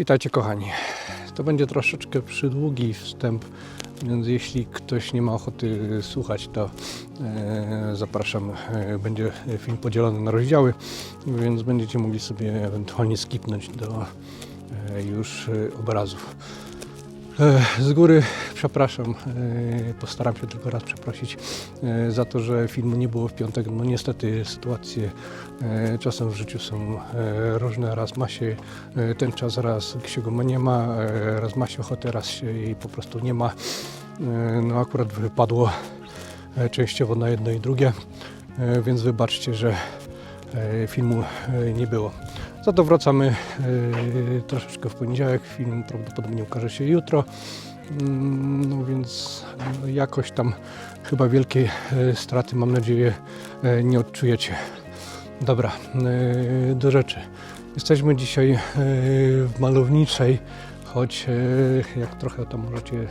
Witajcie kochani. To będzie troszeczkę przydługi wstęp, więc jeśli ktoś nie ma ochoty słuchać, to e, zapraszam. E, będzie film podzielony na rozdziały, więc będziecie mogli sobie ewentualnie skipnąć do e, już e, obrazów. Z góry przepraszam, e, postaram się tylko raz przeprosić e, za to, że filmu nie było w piątek. No niestety sytuacje e, czasem w życiu są różne. Raz ma się ten czas, raz się go nie ma, raz ma się ochotę, raz się jej po prostu nie ma. No akurat wypadło częściowo na jedno i drugie, więc wybaczcie, że filmu nie było. Za to wracamy e, troszeczkę w poniedziałek. Film prawdopodobnie ukaże się jutro. Mm, No więc no, jakoś tam chyba wielkiej e, straty, mam nadzieję, e, nie odczujecie. Dobra, do rzeczy. Jesteśmy dzisiaj w malowniczej, choć jak trochę tam możecie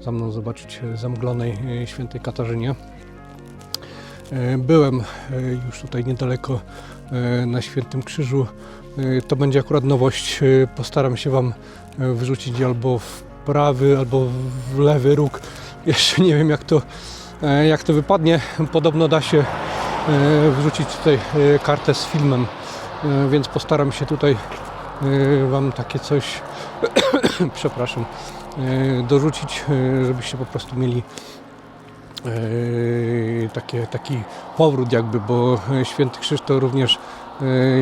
za mną zobaczyć zamglonej świętej Katarzynie. Byłem już tutaj niedaleko na Świętym Krzyżu. E, To będzie akurat nowość. E, Postaram się Wam e, wyrzucić albo w prawy, albo w lewy róg. Jeszcze nie wiem jak to, e, jak to wypadnie. Podobno da się e, wrzucić tutaj e, kartę z filmem, więc postaram się tutaj Wam takie coś, przepraszam, dorzucić, żebyście po prostu mieli takie, taki powrót jakby, bo Święty Krzyż to również,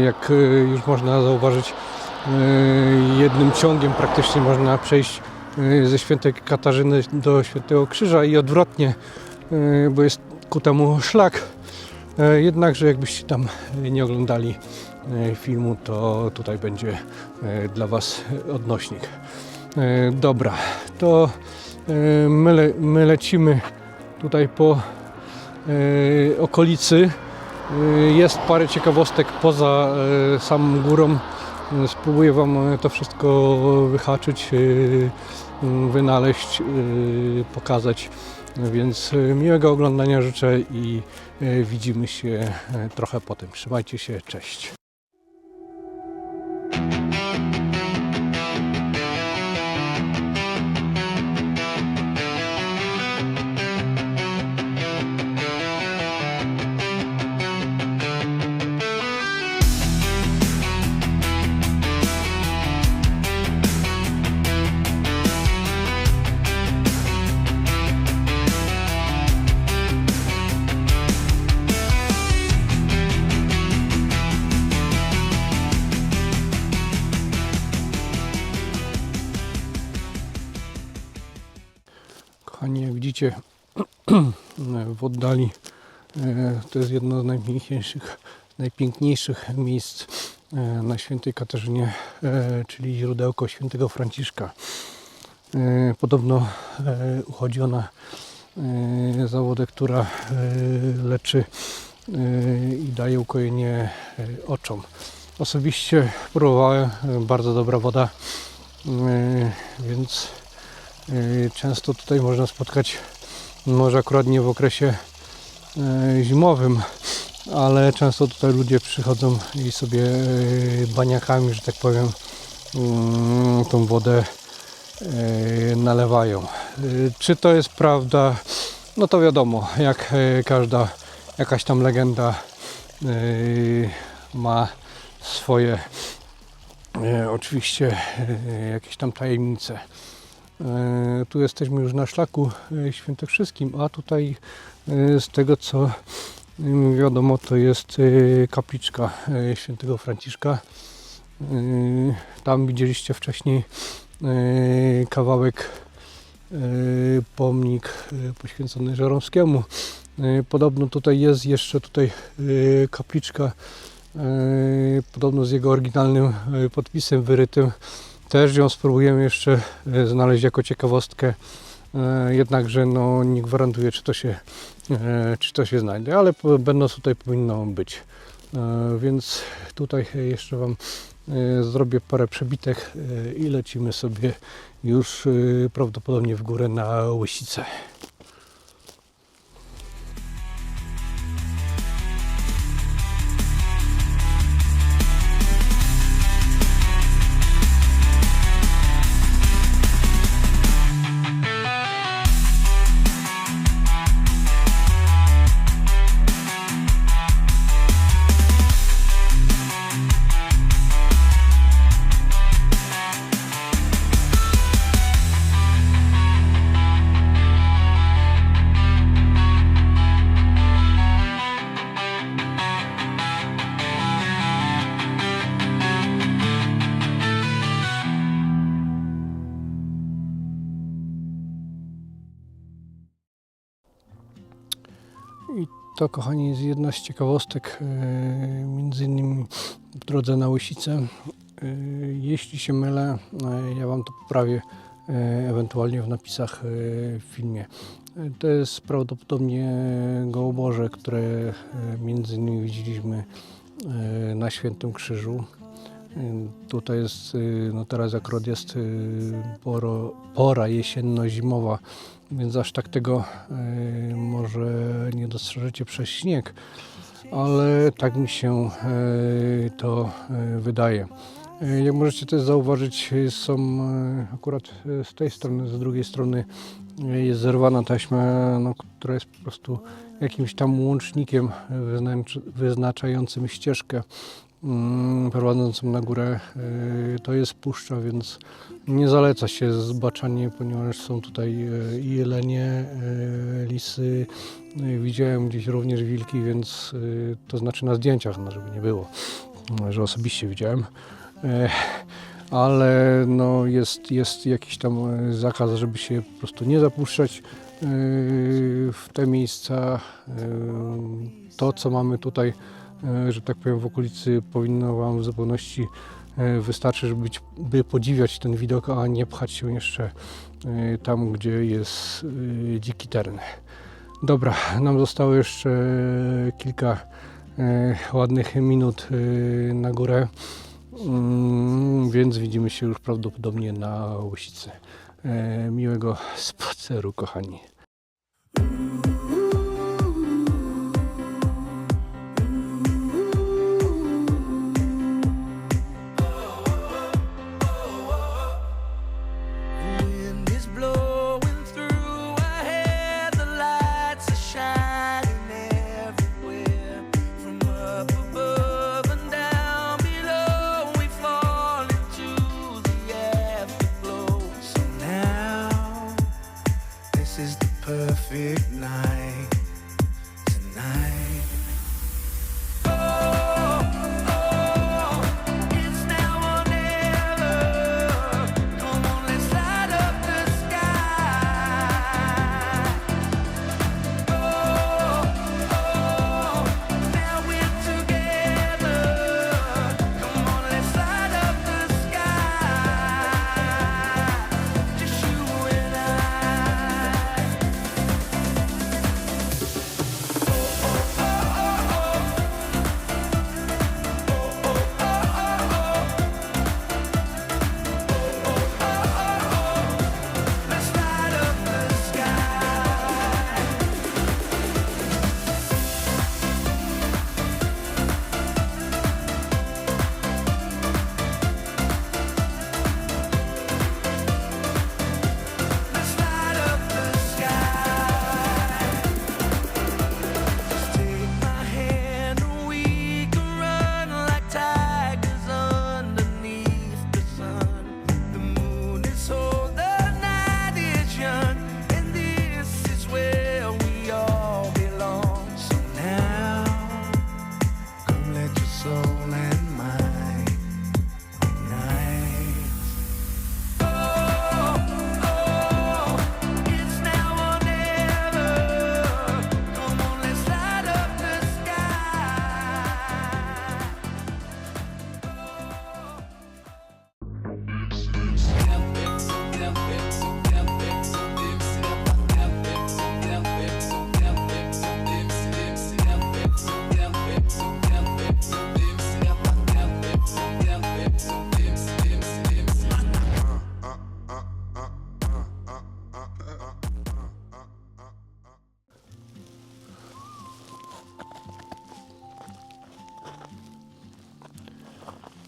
jak e, już można zauważyć, e, jednym ciągiem praktycznie można przejść e, ze Świętej Katarzyny do Świętego Krzyża i odwrotnie, e, bo jest ku temu szlak. E, Jednakże jakbyście tam nie oglądali e, filmu, to tutaj będzie e, dla Was odnośnik. E, Dobra, to e, my, le, my lecimy tutaj po e, okolicy. E, Jest parę ciekawostek poza e, samą górą. E, Spróbuję Wam to wszystko wyhaczyć, wynaleźć, pokazać. Więc miłego oglądania życzę i widzimy się trochę potem. Trzymajcie się, cześć. W oddali e, to jest jedno z najpiękniejszych, najpiękniejszych miejsc e, na świętej Katarzynie, e, czyli źródełko świętego Franciszka. Podobno uchodzi ona za wodę, która leczy i daje ukojenie oczom. Osobiście próbowałem, bardzo dobra woda, więc często tutaj można spotkać, może akurat nie w okresie e, zimowym, ale często tutaj ludzie przychodzą i sobie e, baniakami, że tak powiem, mm, tą wodę e, nalewają. Czy to jest prawda? No to wiadomo, jak każda jakaś tam legenda ma swoje oczywiście jakieś tam tajemnice. E, Tu jesteśmy już na szlaku e, świętokrzyskim, a tutaj e, z tego co wiadomo to jest kapliczka świętego Franciszka. Tam widzieliście wcześniej kawałek pomnik poświęcony Żeromskiemu. Podobno tutaj jest jeszcze tutaj kapliczka podobno z jego oryginalnym podpisem wyrytym. Też ją spróbujemy jeszcze e, znaleźć jako ciekawostkę. E, Jednakże no, nie gwarantuję, czy to się, e, czy to się znajdzie, ale będąc tutaj powinno być. Więc tutaj jeszcze Wam zrobię parę przebitek i lecimy sobie już prawdopodobnie w górę na Łysicę. To, kochani, jest jedna z ciekawostek, e, między innymi w drodze na Łysicę. E, Jeśli się mylę, e, ja Wam to poprawię ewentualnie w napisach w filmie. To jest prawdopodobnie gołoborze, które między innymi widzieliśmy na Świętym Krzyżu. Tutaj jest, no teraz akurat jest pora jesienno-zimowa, więc aż tak tego e, może nie dostrzeżecie przez śnieg, ale tak mi się e, to e, wydaje. Jak możecie też zauważyć, są akurat z tej strony, z drugiej strony jest zerwana taśma, no, która jest po prostu jakimś tam łącznikiem wyznacz, wyznaczającym ścieżkę prowadzącą na górę. E, To jest puszcza, więc nie zaleca się zbaczanie, ponieważ są tutaj e, i jelenie, e, lisy. Widziałem gdzieś również wilki, więc to znaczy na zdjęciach, no żeby nie było, że osobiście widziałem. Ale no jest, jest jakiś tam zakaz, żeby się po prostu nie zapuszczać w te miejsca. To, co mamy tutaj, że tak powiem, w okolicy, powinno Wam w zupełności e, wystarczy, żeby, być, by podziwiać ten widok, a nie pchać się jeszcze e, tam, gdzie jest e, dziki teren. Dobra, nam zostało jeszcze kilka e, ładnych minut e, na górę, Mm, więc widzimy się już prawdopodobnie na Łysicy. E, Miłego spaceru, kochani.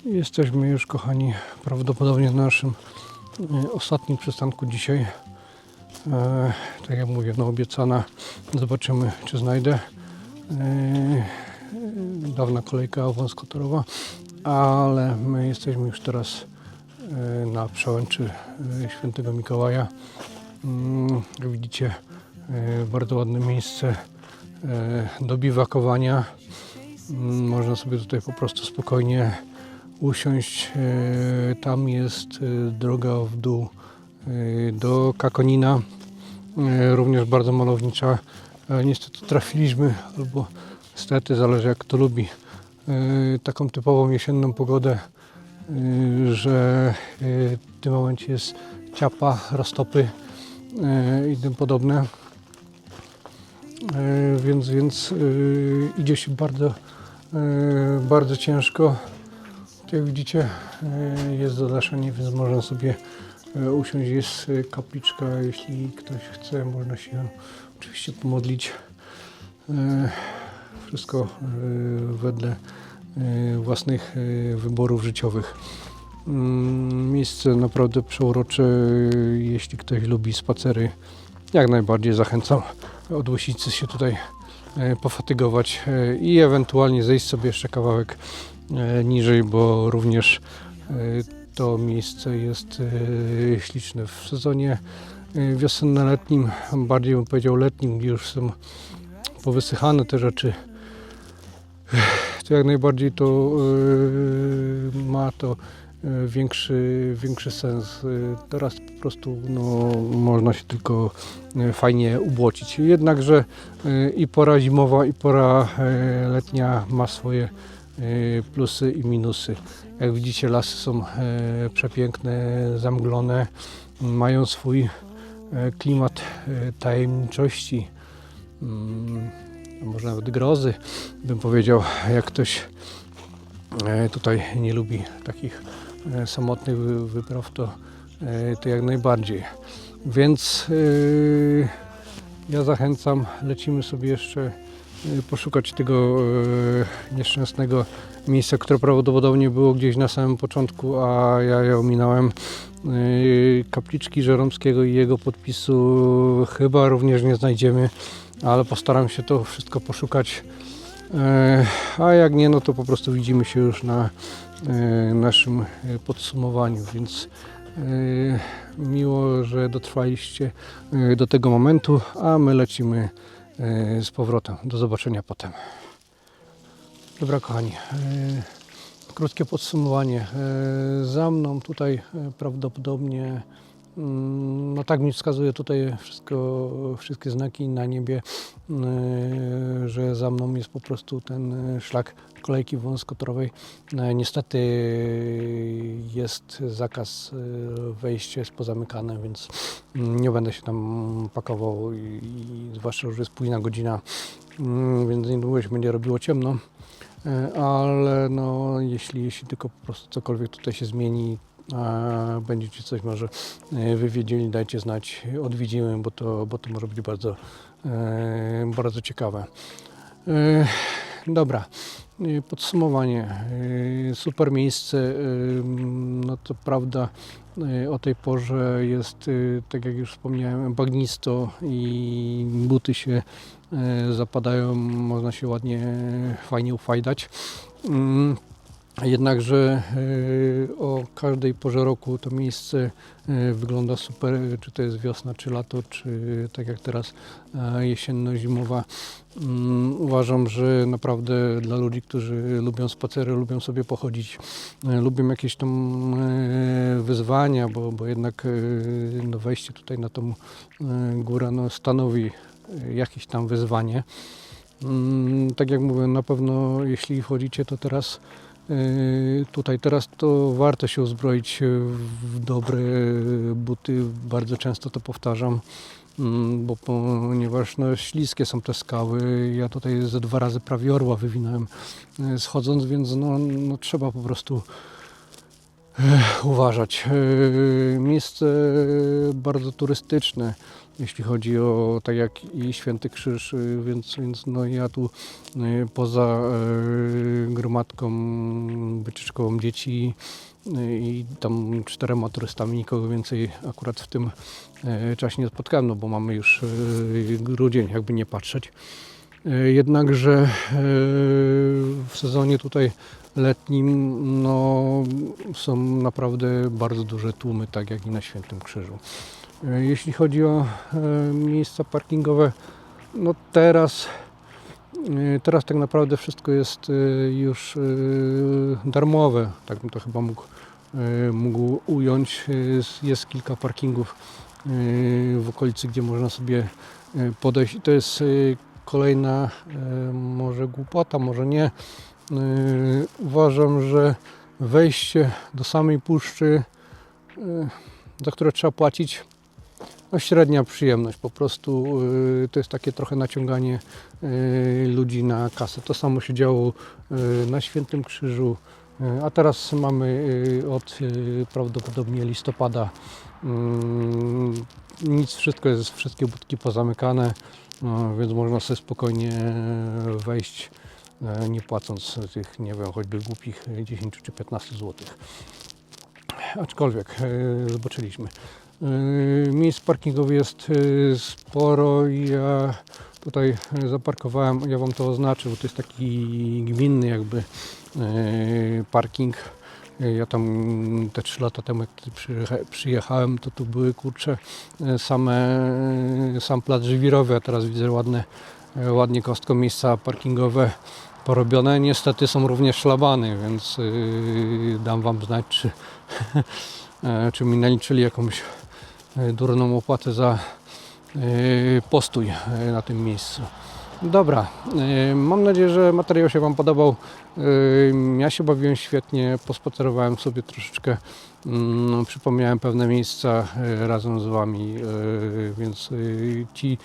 Jesteśmy już, kochani, prawdopodobnie na naszym e, ostatnim przystanku dzisiaj. E, tak jak mówię, no obiecana. Zobaczymy, czy znajdę. E, dawna kolejka wąskotorowa, ale my jesteśmy już teraz e, na przełęczy e, Świętego Mikołaja. Mm, Jak widzicie, e, bardzo ładne miejsce e, do biwakowania. Mm, Można sobie tutaj po prostu spokojnie usiąść. E, Tam jest e, droga w dół e, do Kakonina, również bardzo malownicza. Niestety trafiliśmy, albo niestety, zależy jak kto lubi, taką typową jesienną pogodę, że w tym momencie jest ciapa, roztopy i tym podobne. Więc, więc idzie się bardzo, bardzo ciężko. Jak widzicie, e, jest zadaszenie, więc można sobie e, usiąść. Jest e, kapliczka, jeśli ktoś chce, można się oczywiście pomodlić. Wszystko wedle własnych wyborów życiowych. Mm, Miejsce naprawdę przeurocze, jeśli ktoś lubi spacery, jak najbardziej zachęcam od się tutaj pofatygować i ewentualnie zejść sobie jeszcze kawałek niżej, bo również e, to miejsce jest e, śliczne. W sezonie e, wiosenno-letnim, bardziej bym powiedział letnim, gdzie już są powysychane te rzeczy, to jak najbardziej to e, ma to e, większy, większy sens. E, Teraz po prostu no, można się tylko e, fajnie ubłocić. Jednakże e, i pora zimowa, i pora e, letnia ma swoje e, plusy i minusy. Jak widzicie, lasy są e, przepiękne, zamglone, mają swój e, klimat e, tajemniczości, mm, może nawet grozy, bym powiedział, jak ktoś tutaj nie lubi takich samotnych wy- wypraw, to, to jak najbardziej. Więc ja zachęcam, lecimy sobie jeszcze poszukać tego e, nieszczęsnego miejsca, które prawdopodobnie było gdzieś na samym początku, a ja je ominąłem. E, Kapliczki Żeromskiego i jego podpisu chyba również nie znajdziemy, ale postaram się to wszystko poszukać. A jak nie, no to po prostu widzimy się już na naszym podsumowaniu, więc miło, że dotrwaliście do tego momentu, a my lecimy z powrotem. Do zobaczenia potem. Dobra kochani, e, krótkie podsumowanie. E, Za mną tutaj e, prawdopodobnie No tak mi wskazuje tutaj wszystko, wszystkie znaki na niebie, e, że za mną jest po prostu ten e, szlak kolejki wąskotorowej. E, Niestety jest zakaz wejścia, jest pozamykane, więc mm, nie będę się tam pakował i, i zwłaszcza, że jest późna godzina, mm, więc niedługo się będzie robiło ciemno. Ale no, jeśli, jeśli tylko po prostu cokolwiek tutaj się zmieni, a będziecie coś może e, wy wiedzieli, dajcie znać, odwiedzimy, bo to, bo to może być bardzo, e, bardzo ciekawe. E, dobra, podsumowanie. Super miejsce. No to prawda, o tej porze jest, tak jak już wspomniałem, bagnisto i buty się zapadają, można się ładnie, fajnie ufajdać. Jednakże e, o każdej porze roku to miejsce e, wygląda super, czy to jest wiosna, czy lato, czy tak jak teraz e, jesienno-zimowa. Mm, Uważam, że naprawdę dla ludzi, którzy lubią spacery, lubią sobie pochodzić, e, lubią jakieś tam e, wyzwania, bo, bo jednak e, no wejście tutaj na tą e, górę no, stanowi e, jakieś tam wyzwanie. Mm, Tak jak mówię, na pewno jeśli chodzicie, to teraz Tutaj teraz to warto się uzbroić w dobre buty. Bardzo często to powtarzam, mm, bo ponieważ no, śliskie są te skały. Ja tutaj ze dwa razy prawie orła wywinąłem yy, schodząc, więc no, no, trzeba po prostu uważać. Yy, Miejsce bardzo turystyczne, jeśli chodzi o tak jak i Święty Krzyż, yy, więc, więc no ja tu yy, poza gromadką byczyczkową dzieci i tam czterema turystami nikogo więcej akurat w tym czasie nie spotkałem, no bo mamy już grudzień, jakby nie patrzeć. Jednakże w sezonie tutaj letnim no, są naprawdę bardzo duże tłumy, tak jak i na Świętym Krzyżu. E, Jeśli chodzi o e, miejsca parkingowe, no teraz, e, teraz tak naprawdę wszystko jest już darmowe, tak bym to chyba mógł, mógł ująć. Jest, kilka parkingów w okolicy, gdzie można sobie podejść. To jest kolejna może głupota, może nie. E, Uważam, że wejście do samej puszczy, e, za które trzeba płacić, no średnia przyjemność. Po prostu e, to jest takie trochę naciąganie ludzi na kasę. To samo się działo na Świętym Krzyżu, a teraz mamy od prawdopodobnie listopada nic, wszystko jest, wszystkie budki pozamykane, no, więc można sobie spokojnie wejść, nie płacąc tych, nie wiem, choćby głupich 10 czy 15 złotych aczkolwiek e, zobaczyliśmy. E, Miejsc parkingowych jest e, sporo. Ja tutaj e, zaparkowałem, ja Wam to oznaczę, bo to jest taki gminny jakby e, parking. E, Ja tam te 3 lata temu, jak przyjechałem, to tu były kurcze e, same, sam plac żywirowy, a teraz widzę ładne, e, ładnie kostką miejsca parkingowe porobione. Niestety są również szlabany, więc yy, dam Wam znać, czy, e, czy mi naliczyli jakąś e, durną opłatę za e, postój na tym miejscu. Dobra, mam nadzieję, że materiał się Wam podobał. Ja się bawiłem świetnie, pospacerowałem sobie troszeczkę, mm, przypomniałem pewne miejsca razem z Wami, więc ci,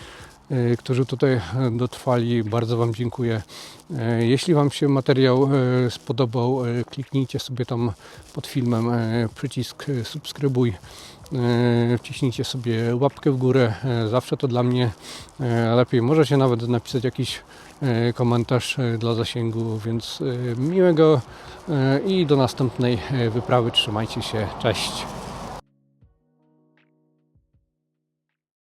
którzy tutaj e, dotrwali, bardzo Wam dziękuję. E, Jeśli Wam się materiał spodobał, kliknijcie sobie tam pod filmem przycisk subskrybuj. Wciśnijcie sobie łapkę w górę. Zawsze to dla mnie lepiej. Możecie nawet napisać jakiś komentarz dla zasięgu, więc miłego i do następnej wyprawy. Trzymajcie się. Cześć.